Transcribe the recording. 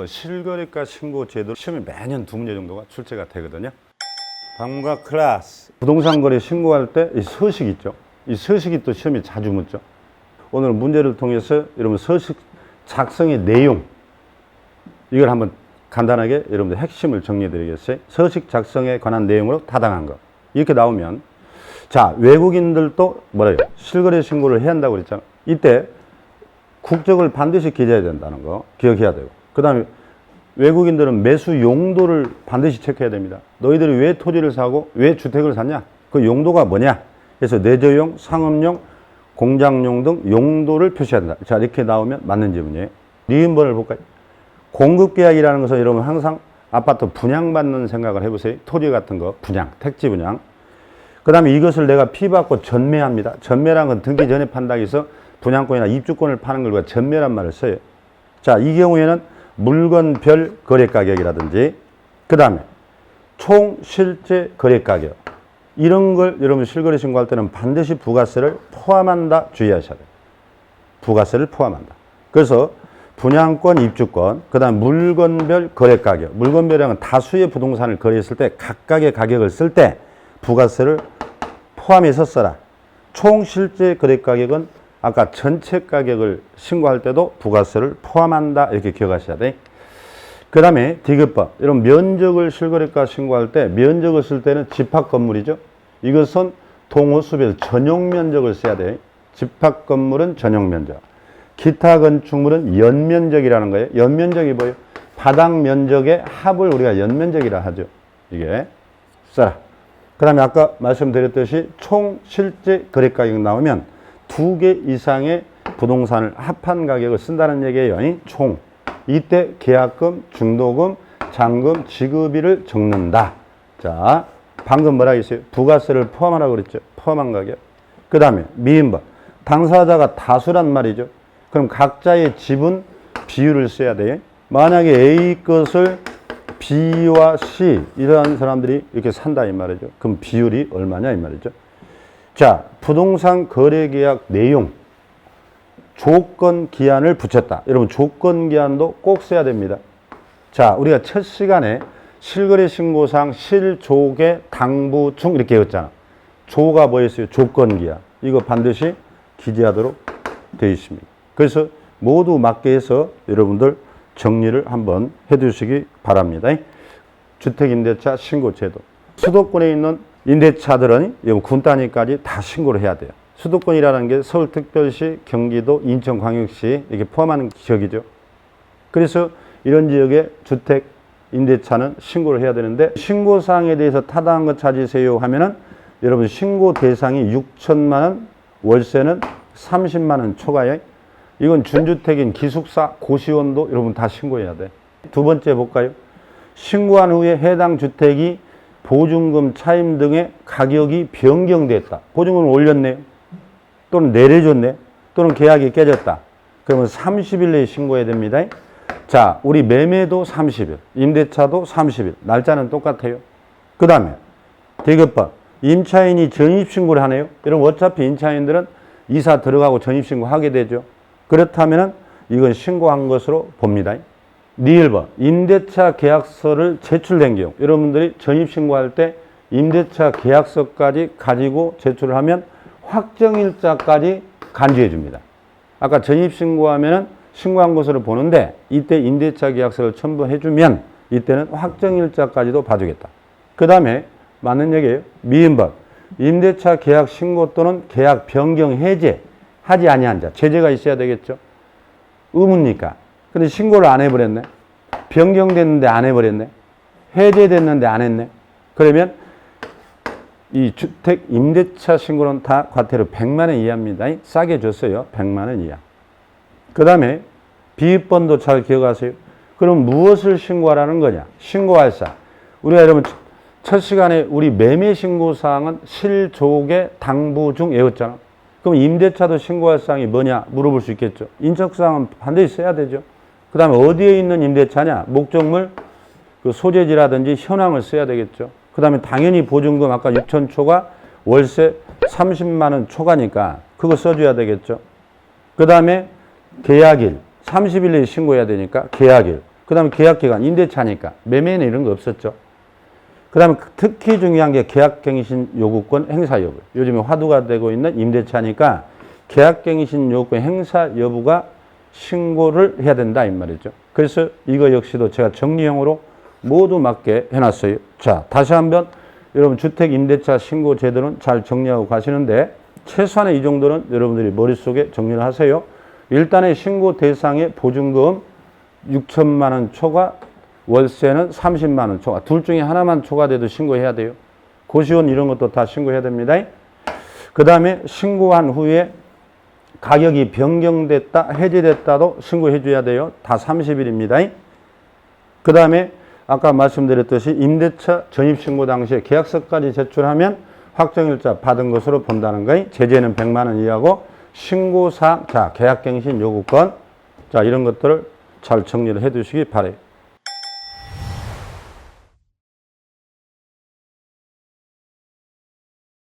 뭐 실거래가 신고 제도 시험이 매년 두 문제 정도가 출제가 되거든요. 다음과 클래스 부동산 거래 신고할 때 이 서식 있죠. 이 서식이 또 시험이 자주 묻죠. 오늘 문제를 통해서 여러분 서식 작성의 내용 이걸 한번 간단하게 여러분들 핵심을 정리해 드리겠어요. 서식 작성에 관한 내용으로 타당한 거. 이렇게 나오면 자, 외국인들도 뭐래요? 실거래 신고를 해야 한다고 그랬잖아. 이때 국적을 반드시 기재해야 된다는 거 기억해야 되고. 그 다음에 외국인들은 매수 용도를 반드시 체크해야 됩니다. 너희들이 왜 토지를 사고 왜 주택을 샀냐? 그 용도가 뭐냐? 그래서 내조용, 상업용, 공장용 등 용도를 표시해야 된다. 자, 이렇게 나오면 맞는 질문이에요. 니은번을 볼까요? 공급계약이라는 것은 여러분 항상 아파트 분양받는 생각을 해보세요. 토지 같은 거 분양, 택지 분양. 그 다음에 이것을 내가 피받고 전매합니다. 전매란 건 등기 전에 판다고 해서 분양권이나 입주권을 파는 걸 전매란 말을 써요. 자, 이 경우에는 물건별 거래 가격이라든지 그 다음에 총 실제 거래 가격 이런 걸 여러분 실거래 신고할 때는 반드시 부가세를 포함한다 주의하셔야 돼요. 부가세를 포함한다. 그래서 분양권, 입주권, 그 다음 물건별 거래 가격. 물건별이라는 건 다수의 부동산을 거래했을 때 각각의 가격을 쓸 때 부가세를 포함해서 써라. 총 실제 거래 가격은 아까 전체 가격을 신고할 때도 부가세를 포함한다. 이렇게 기억하셔야 돼. 그 다음에 디귿법. 여러분 면적을 실거래가 신고할 때 면적을 쓸 때는 집합 건물이죠. 이것은 동호수별 전용 면적을 써야 돼. 집합 건물은 전용 면적. 기타 건축물은 연면적이라는 거예요. 연면적이 뭐예요? 바닥 면적의 합을 우리가 연면적이라 하죠. 이게 써라. 그 다음에 아까 말씀드렸듯이 총 실제 거래 가격 나오면 두 개 이상의 부동산을 합한 가격을 쓴다는 얘기예요. 이 총. 이때 계약금, 중도금, 잔금, 지급일을 적는다. 자, 방금 뭐라 했어요? 부가세를 포함하라고 그랬죠. 포함한 가격. 그 다음에 미인번. 당사자가 다수란 말이죠. 그럼 각자의 지분 비율을 써야 돼요. 만약에 A 것을 B와 C 이러한 사람들이 이렇게 산다 이 말이죠. 그럼 비율이 얼마냐 이 말이죠. 자, 부동산 거래 계약 내용 조건 기한을 붙였다. 여러분 조건 기한도 꼭 써야 됩니다. 자, 우리가 첫 시간에 실거래 신고상 실조개 당부중 이렇게 했잖아. 조가 뭐였어요? 조건 기한. 이거 반드시 기재하도록 되어 있습니다. 그래서 모두 맞게 해서 여러분들 정리를 한번 해 두시기 바랍니다. 주택임대차 신고제도. 수도권에 있는 임대차들은 군 단위까지 다 신고를 해야 돼요. 수도권이라는 게 서울특별시, 경기도, 인천광역시 이렇게 포함하는 지역이죠. 그래서 이런 지역의 주택 임대차는 신고를 해야 되는데 신고사항에 대해서 타당한 것 찾으세요 하면은 여러분 신고 대상이 6천만 원, 월세는 30만 원 초과에 이건 준주택인 기숙사, 고시원도 여러분 다 신고해야 돼. 두 번째 볼까요? 신고한 후에 해당 주택이 보증금 차임 등의 가격이 변경됐다. 보증금을 올렸네요. 또는 내려줬네. 또는 계약이 깨졌다. 그러면 30일 내에 신고해야 됩니다. 자, 우리 매매도 30일, 임대차도 30일. 날짜는 똑같아요. 그 다음에 대급법. 임차인이 전입신고를 하네요. 여러분 어차피 임차인들은 이사 들어가고 전입신고 하게 되죠. 그렇다면 이건 신고한 것으로 봅니다. 니일번 임대차 계약서를 제출된 경우 여러분들이 전입신고할 때 임대차 계약서까지 가지고 제출을 하면 확정일자까지 간주해 줍니다. 아까 전입신고하면 신고한 것으로 보는데 이때 임대차 계약서를 첨부해 주면 이때는 확정일자까지도 봐주겠다. 그 다음에 맞는 얘기예요. 미인법 임대차 계약 신고 또는 계약 변경 해제 하지 아니한 자 제재가 있어야 되겠죠. 의무니까. 근데 신고를 안 해버렸네. 변경됐는데 안 해버렸네. 해제됐는데 안 했네. 그러면 이 주택 임대차 신고는 다 과태료 100만 원 이하입니다. 싸게 줬어요. 100만 원 이하. 그 다음에 비입번도 잘 기억하세요. 그럼 무엇을 신고하라는 거냐? 신고할 사. 우리가 여러분 첫 시간에 우리 매매 신고 사항은 실조개 당부 중 외웠잖아. 그럼 임대차도 신고할 사항이 뭐냐 물어볼 수 있겠죠. 인적 사항은 반드시 써야 되죠. 그 다음에 어디에 있는 임대차냐? 목적물, 그 소재지라든지 현황을 써야 되겠죠. 그 다음에 당연히 보증금 아까 6천 초과 월세 30만 원 초과니까 그거 써줘야 되겠죠. 그 다음에 계약일 30일 내에 신고해야 되니까 계약일 그 다음에 계약기간, 임대차니까. 매매는 이런 거 없었죠. 그 다음에 특히 중요한 게 계약갱신 요구권 행사 여부. 요즘에 화두가 되고 있는 임대차니까 계약갱신 요구권 행사 여부가 신고를 해야 된다 이 말이죠. 그래서 이거 역시도 제가 정리형으로 모두 맞게 해놨어요. 자, 다시 한번 여러분 주택 임대차 신고 제도는 잘 정리하고 가시는데 최소한의 이 정도는 여러분들이 머릿속에 정리를 하세요. 일단의 신고 대상의 보증금 6천만 원 초과, 월세는 30만 원 초과. 둘 중에 하나만 초과돼도 신고해야 돼요. 고시원 이런 것도 다 신고해야 됩니다. 그 다음에 신고한 후에 가격이 변경됐다, 해지됐다도 신고해 줘야 돼요. 다 30일입니다. 그 다음에 아까 말씀드렸듯이 임대차 전입신고 당시에 계약서까지 제출하면 확정일자 받은 것으로 본다는 거예요. 제재는 100만 원 이하고 신고사항, 자, 계약갱신 요구권, 자, 이런 것들을 잘 정리를 해 두시기 바래요.